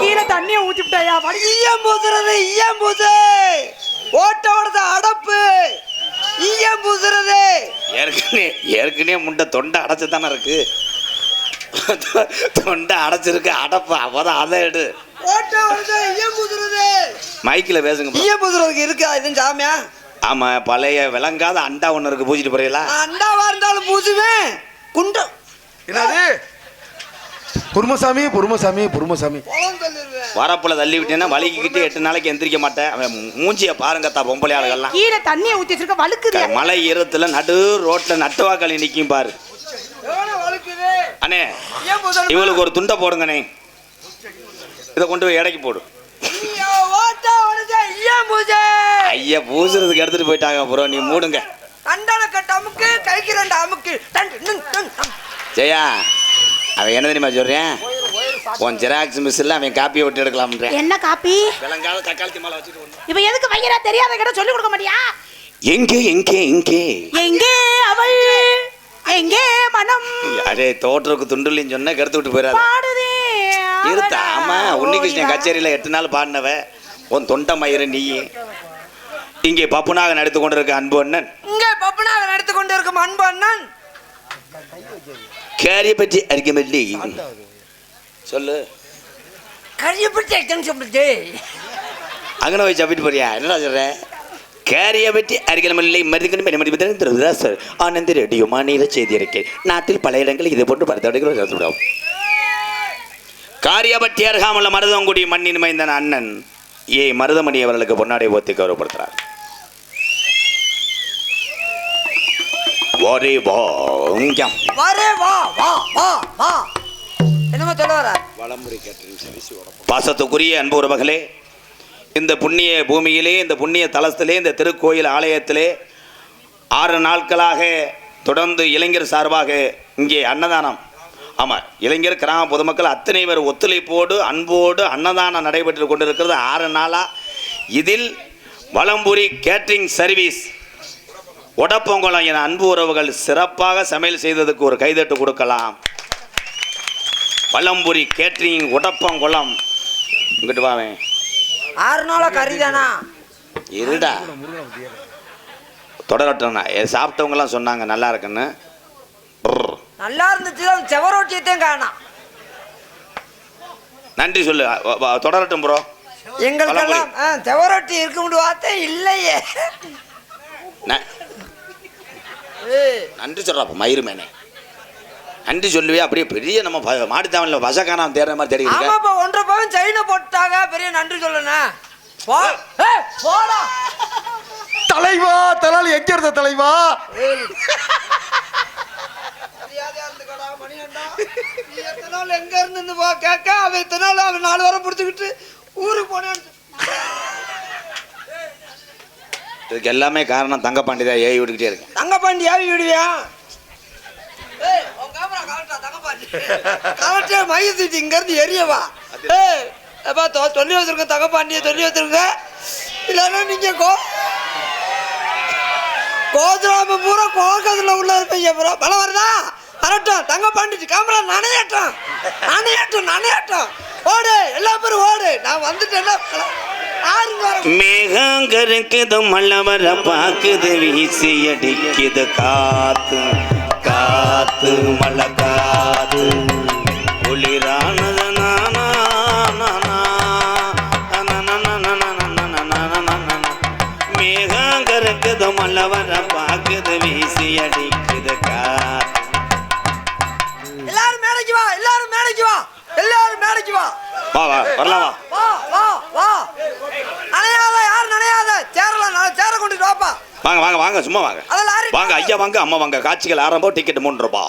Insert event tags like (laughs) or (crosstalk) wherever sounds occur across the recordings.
கீழே தண்ணியை ஊத்தி விட்டாயா ஈயம் பூசுறது ஈயம் பூசு. ஓட்டோடது அடப்பு. ஈயம் பூசுறது. ஏற்கனவே ஏற்கனவே முண்டை தொண்டை அடைச்சு தானே இருக்கு. தொண்டை அடைச்சிருக்கு அடப்பு. அவதான் அதை எடு. மைக்கில் பேசுங்க ஈயம் பூசுறதுக்கு இருக்கா? இது சாமியா? ஆமா பழைய விளங்காத அண்டா ஒன்று இருக்கு பூச்சிட்டு போறீங்களா? அண்டாவா இருந்தாலும் பூசுவேன். குண்டம். என்னது? பொறுமசாமி பொறுமசாமி பொறுமசாமி வரப்புல தள்ளி விட்டேன்னா வலிக்கிட்டு எட்டு நாளைக்கு எந்திரிக்க மாட்டேன். அவன் மூஞ்சிய பாருங்க தா பொம்பளை ஆளுகள்லாம். கீழே தண்ணியை ஊத்தி வச்சிருக்க வழுக்குது. மலை ஈரத்துல நடு ரோட்ல நட்டுவாக்களி நிக்கும் பாரு. அண்ணே இவளுக்கு ஒரு துண்டை போடுங்கண்ணே. இதை கொண்டு போய் இடைக்கு போடு. ஐயா பூசுறதுக்கு எடுத்துட்டு போயிட்டாங்க ப்ரோ நீ மூடுங்க. கண்டான கட்ட அமுக்கு கைக்கு ரெண்டு அமுக்கு. ஜெயா அவன் என்ன தெரியுமா சொல்றேன்? உன் ஜெராக்ஸ் மிஸ்ல அவன் காப்பியை விட்டு எடுக்கலாம் என்ன காப்பி விலங்கால தக்காளி மாலை வச்சுட்டு இப்போ எதுக்கு வைக்கிறா தெரியாத கிட்ட சொல்லி கொடுக்க மாட்டியா? எங்கே எங்கே எங்கே? எங்கே அவள்? எங்கே மனம்? அடே தோற்றக்கு துண்டுலின்னு சொன்னா கருத்து விட்டு போயிடாது. பாடுதே இருத்த ஆமா உன்னிகிருஷ்ணன் கச்சேரியில எட்டு நாள் பாடினவ. உன் தொண்ட மயிர நீயே இங்கே பப்புனாக நடத்து கொண்டிருக்க அன்பு அண்ணன். இங்கே பப்புனாக நடத்து கொண்டிருக்கும் அன்பு அண்ணன். கேரியப்பட்டி அரிக்கமல்லி சொல்லு. கரியப்பட்டி அரிக்கன்னு சொல்லுது அங்கே போய் சாப்பிட்டு போறியா? என்னடா சொல்கிறேன் கேரியவற்றி அருகிலமில்லை மருதுகன் பெருமதிபதன் திருதாசர் ஆனந்த் ரெடியோ மாநில செய்தியிருக்கேன் நாட்டில் பல இடங்களில் இது போன்று பரதடைகள் நடத்திவிடும் காரியபட்டி அருகாமல் மருதங்குடி மண்ணின் மைந்தன் அண்ணன். ஏ மருதமணி அவர்களுக்கு பொன்னாடை போத்தி கௌரவப்படுத்துகிறார் வரே வாங்கம் வரே வா வா வா வா. என்னமோ சொல்ல வர? வளமுறை கேட்டரிங் பாசத்துக்குரிய அன்பு உறவுகளே இந்த புண்ணிய பூமியிலே இந்த புண்ணிய தலத்திலே இந்த திருக்கோயில் ஆலயத்திலே ஆறு நாட்களாக தொடர்ந்து இளைஞர் சார்பாக இங்கே அன்னதானம். ஆமாம் இளைஞர் கிராம பொதுமக்கள் அத்தனை பேர் ஒத்துழைப்போடு அன்போடு அன்னதானம் நடைபெற்று கொண்டிருக்கிறது. ஆறு நாளாக இதில் வளம்புரி கேட்ரிங் சர்வீஸ் உடப்பொங்கலம் என் அன்பு உறவுகள் சிறப்பாக சமையல் செய்ததுக்கு ஒரு கைதட்டு கொடுக்கலாம். பழம்புரி கேட்ரிங் உடப்பங்குளம் இங்கிட்டு வாவேன் ஆறுநாளா கறி தானா இருடா. தொடரட்டோண்ணா சாப்பிட்டவங்கலாம் சொன்னாங்க நல்லா இருக்குன்னு. நல்லா இருந்துச்சு செவரோட்டியத்தையும் காணாம். நன்றி சொல்லு. தொடரட்டும் ப்ரோ. எங்களுக்கெல்லாம் செவரோட்டி இருக்கும்னு வார்த்தை இல்லையே. நன்றி சொல்கிறாப்ப மயிறு மேனே. நன்றி சொல்லுவே அப்படியே பெரிய நம்ம மாடித்தாவனில் வசக்கான தேடுற மாதிரி தெரியுது ஆமாப்பா ஒன்றரை பவன் சைனை போட்டாங்க பெரிய நன்றி சொல்லணும் போடா. தலைவா தலால் எங்க இருந்த தலைவா? எங்க இருந்து அவன் நாலு வாரம் பிடிச்சுக்கிட்டு ஊருக்கு போனேன் இதுக்கு எல்லாமே காரணம் தங்கப்பாண்டி தான் ஏவி விட்டுக்கிட்டே இருக்கேன். தங்கப்பாண்டி ஏவி விடுவியா? கலெக்டர் மையத்துட்டு இங்கேருந்து எரியவா ஏ அப்பா சொல்லி வச்சுருங்க தங்கப்பாண்டியை சொல்லி வச்சுருங்க இல்லைன்னா நீங்கள் கோ கோதுராம பூரா கோகத்தில் உள்ள இருப்பீங்க பூரா. பலம் வருதா? வரட்டும். தங்க கேமரா நனையாட்டம் நனையாட்டம் நனையாட்டம் ஓடு எல்லா பேரும் ஓடு. நான் வந்துட்டேன்னா மேகம் கருக்குது மழை வர பாக்குது வீசி அடிக்குது காத்து காத்து மழை காத்து குளிரானது நானா மேகம் கருக்குது மழை வர பாக்குது வீசி அடிக்குது காத்து எல்லாரும் மேடைக்கு வா எல்லாரும் மேடைக்கு வா எல்லாரும் மேடைக்கு வா வா வா வரலாம் வா. வா வா நனையாத யார் நனையாத சேரலாம் நான் சேர கொண்டுட்டு வாப்பா. வாங்க வாங்க வாங்க சும்மா வாங்க. வாங்க ஐயா வாங்க அம்மா வாங்க. காட்சிகள் ஆரம்பம் டிக்கெட் மூன்று ரூபா.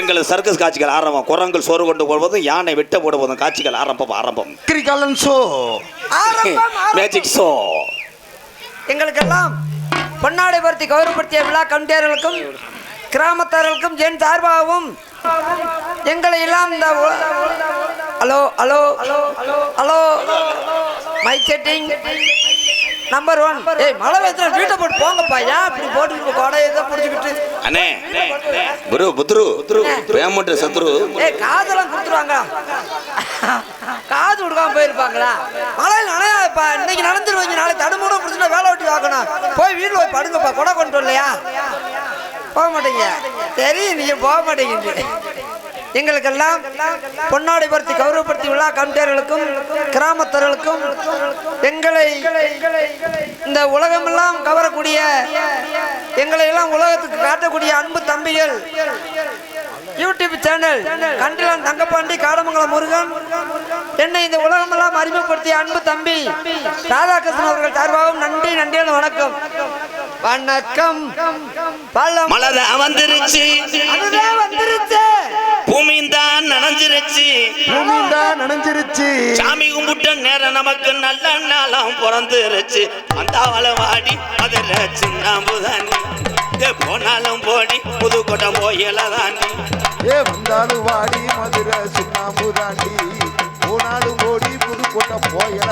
எங்களது சர்க்கஸ் காட்சிகள் ஆரம்பம். குரங்கள் சோறு கொண்டு போடுவதும் யானை வெட்ட போடுவதும் காட்சிகள் ஆரம்பம் ஆரம்பம். கிரிகாலன் ஷோ. மேஜிக் ஷோ எங்களுக்கெல்லாம் பொன்னாடை பருத்தி கௌரவப்படுத்திய விழா கமிட்டியாளர்களுக்கும் கிராமத்தார்களுக்கும் ஜென் சார்பாகவும் எங்களை எல்லாம் இந்த hello hello hello hello mic setting number one ஏய் மழை வெத்துல வீட்டை போட்டு போங்கப்பா. ஏன் இப்படி போட்டுக்கிட்டு கொடையை இதை பிடிச்சிக்கிட்டு. அண்ணே குரு புத்ரு. பேமெண்ட் சத்ரு. ஏய் காதெல்லாம் கொடுத்துருவாங்க காது கொடுக்காம போயிருப்பாங்களா? மழையில் நனையாப்பா இன்னைக்கு நனைஞ்சிருவீங்க நாளைக்கு தடுமூட பிடிச்சிட்டு வேலை வெட்டி வாங்கணும். போய் வீட்டில் போய் படுங்கப்பா. கொடை கொண்டு வரலையா? போக மாட்டீங்க. தெரியும் நீங்க போக மாட்டீங்க. எங்களுக்கெல்லாம் பொன்னாடை பருத்தி கௌரவப்படுத்தி விழா கமிட்டியர்களுக்கும் கிராமத்தர்களுக்கும் எங்களை இந்த உலகமெல்லாம் கவரக்கூடிய எங்களை எல்லாம் உலகத்துக்கு காட்டக்கூடிய அன்பு தம்பிகள் யூடியூப் சேனல் கண்டிலான் தங்கப்பாண்டி காடமங்கலம் முருகன் என்னை இந்த உலகமெல்லாம் அறிமுகப்படுத்திய அன்பு தம்பி ராதாகிருஷ்ணன் அவர்கள் சார்பாகவும் நன்றி நன்றியான வணக்கம். வணக்கம். மழை வந்துருச்சு வந்துருச்சு. பூமியும் தான் நனைஞ்சிருச்சு. பூமிதான் நனைஞ்சிருச்சு. சாமி கும்பிட்ட நேரம் நமக்கு நல்ல நாளாம் பிறந்துருச்சு. அந்த வாடி மதுரை சின்னாம்புதானி. ஏ போனாலும் போடி புதுக்கோட்டை போயலதானி ஏ வந்தாலும் வாடி மதுரை சுண்ணாம்பு தாண்டி போனாலும் ஓடி புதுக்கோட்டை போயல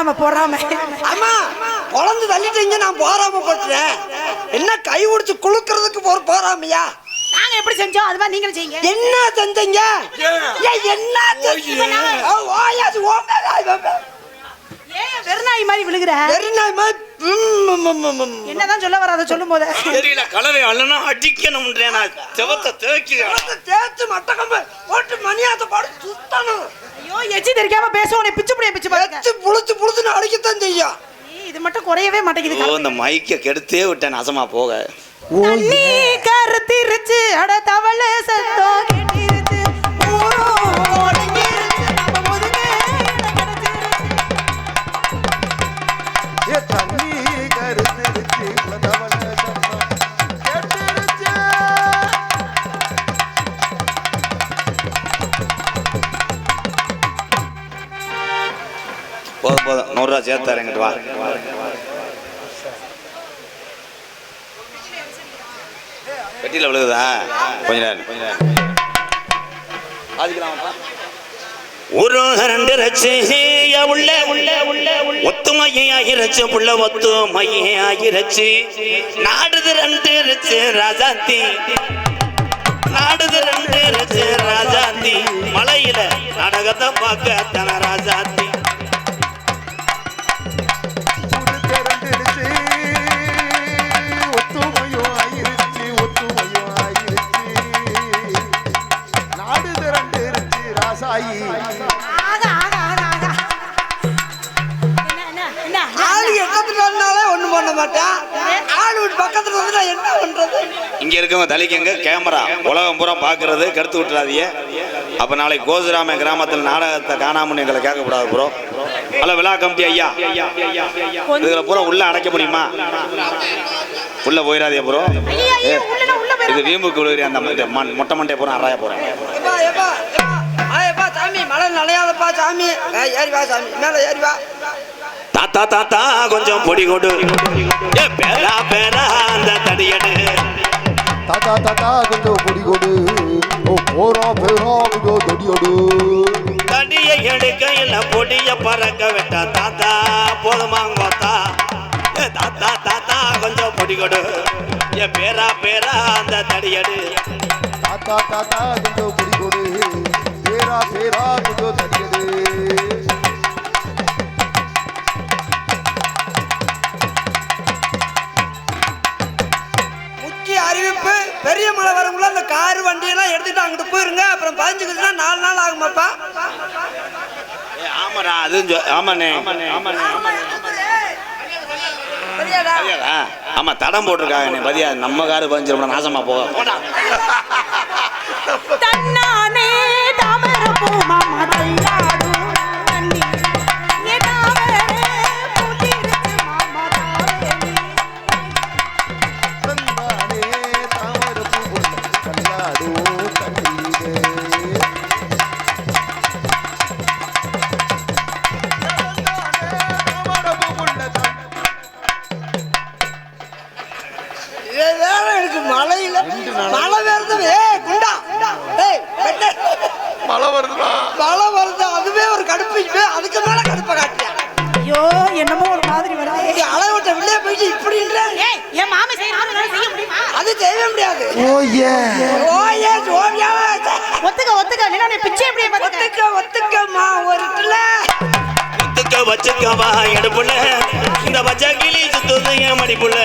பொறாம பொறாம அம்மா குழந்தை தள்ளிட்டீங்க நான் போறாம போட்டுறேன் என்ன கை பிடிச்சு குளுக்கிறதுக்கு ஒரு போறாமையா? நாங்க எப்படி செஞ்சோம்? அது மாதிரி நீங்களும் செய்யுங்க. என்ன செஞ்சீங்க? ஏய், என்ன. ஏன்? வெறுநாய் மாதிரி விழுகுற? வெறிநாய் மாதிரி. என்னதான் சொல்ல வர அதை சொல்லும் போது. தெரியல கலவை அல்லனா அடிக்கணும்ன்றேன் நான் செவத்தை தேய்க்கிறேன். தேய்ச்சு மட்டக்கம்பு போட்டு மணியாத்த பாடு சுத்தணும். ஐயோ எச்சி தெரிக்காம பேசுவோம். பிச்சு புடிய பிச்சு பாருங்க தேய்ச்சு புளிச்சு புளிச்சுன்னு அடிக்கத்தான் செய்யும் ஏய், இது மட்டும் குறையவே மாட்டேங்குது ஓ இந்த மைக்க கெடுத்தே விட்டேன் நாசமா போக. தண்ணி கருத்திருச்சு அட தவளை சத்தம் கேட்டிருச்சு. தண்ணி கருத்திருச்சு குலதவள போதும் போதும். நூறுரூவா சேர்த்து தரேங்கிட்டு வா. வெட்டியில் விழுகுதா? கொஞ்ச நேரம் கொஞ்ச நேரம் பாதிக்கலாமாப்பா ஒரு ரெண்டு ரச்சு உள்ள உள்ள உள்ள ஒத்துமையே ஆகிருச்சு புள்ள ஒத்துமையே ஆகிருச்சு நாடுது ரெண்டு ரச்சு ராஜாத்தி. நாடுது ரெண்டு ரச்சு ராஜாத்தி. மலையில நாடகத்தை பார்க்க தன ராஜாத்தி. பண்றது? இங்க இருக்கவங்க தலைக்கங்க கேமரா. உலகம் பூரா பாக்குறது கருத்து விட்டுறாதீங்க. அப்ப நாளைக்கு கோசுராம கிராமத்தில் நாடகத்தை காணாமன்னு எங்களை கேட்கக்கூடாது ப்ரோ ஹலோ விழா கமிட்டி ஐயா. இதுல பூரா உள்ள அடைக்க முடியுமா? உள்ள போயிடாதீங்க ப்ரோ. இது வீம்புக்கு விழுகிற அந்த மொட்டை மண்டை பூரா அறாய போறேன். சாமி மழை நனையாதப்பா சாமி. ஏறி வா சாமி. மேல ஏறி வா தாத்தா தாத்தா கொஞ்சம் பொடி கொடு பேரா பேரா அந்த தடியடு தாத்தா தாத்தா கொஞ்சம் பொடி கொடு ஓ போறா பேரா கொஞ்சம் தொடியோடு தடியை எடுக்கையில் பொடிய பறக்க விட்டா தாத்தா போதுமாங்கோத்தா தாத்தா தாத்தா கொஞ்சம் பொடி கொடு ஏ பேரா பேரா அந்த தடியடு தாத்தா தாத்தா கொஞ்சம் பொடி கொடு பேரா பேரா கொஞ்சம் தடியது பெரிய மழை வரக்குள்ள அந்த கார் வண்டியெல்லாம் எடுத்துட்டு அங்கிட்டு போயிருங்க. அப்புறம் பதினஞ்சுக்குதுன்னா நாலு நாள் ஆகுமாப்பா? ஏ, ஆமாடா அது ஆமாண்ணே. சரியாடா சரியாடா? ஆமா தடம் போட்டிருக்காங்க பதியா. நம்ம காரு பதிஞ்சிரும் நாசமா போக போடா (laughs) தன்னானே தாமரைப்பூ மாமா. மழையில மழை வருது ஏ குண்டா. மழை வருதுடா. மழை வருது அதுவே ஒரு கடுப்பு. அதுக்கு மேல கடுப்பை காட்டியா? ஐயோ என்னமோ ஒரு மாதிரி வருது. அளவட்ட வெளியே போயிட்டு இப்படி என் மாமி அது செய்ய முடியாது. ஓ ஏ ஓ ஏ ஜோவியாவா ஒத்துக்க. ஒத்துக்க நீ பிச்சை எப்படியே ஒத்துக்க ஒத்துக்கம்மா ஒரு இடத்துல ஒத்துக்க வச்சுக்கவா எடுப்புல இந்த பச்சை கிளி சுத்துது ஏன் மடிப்புல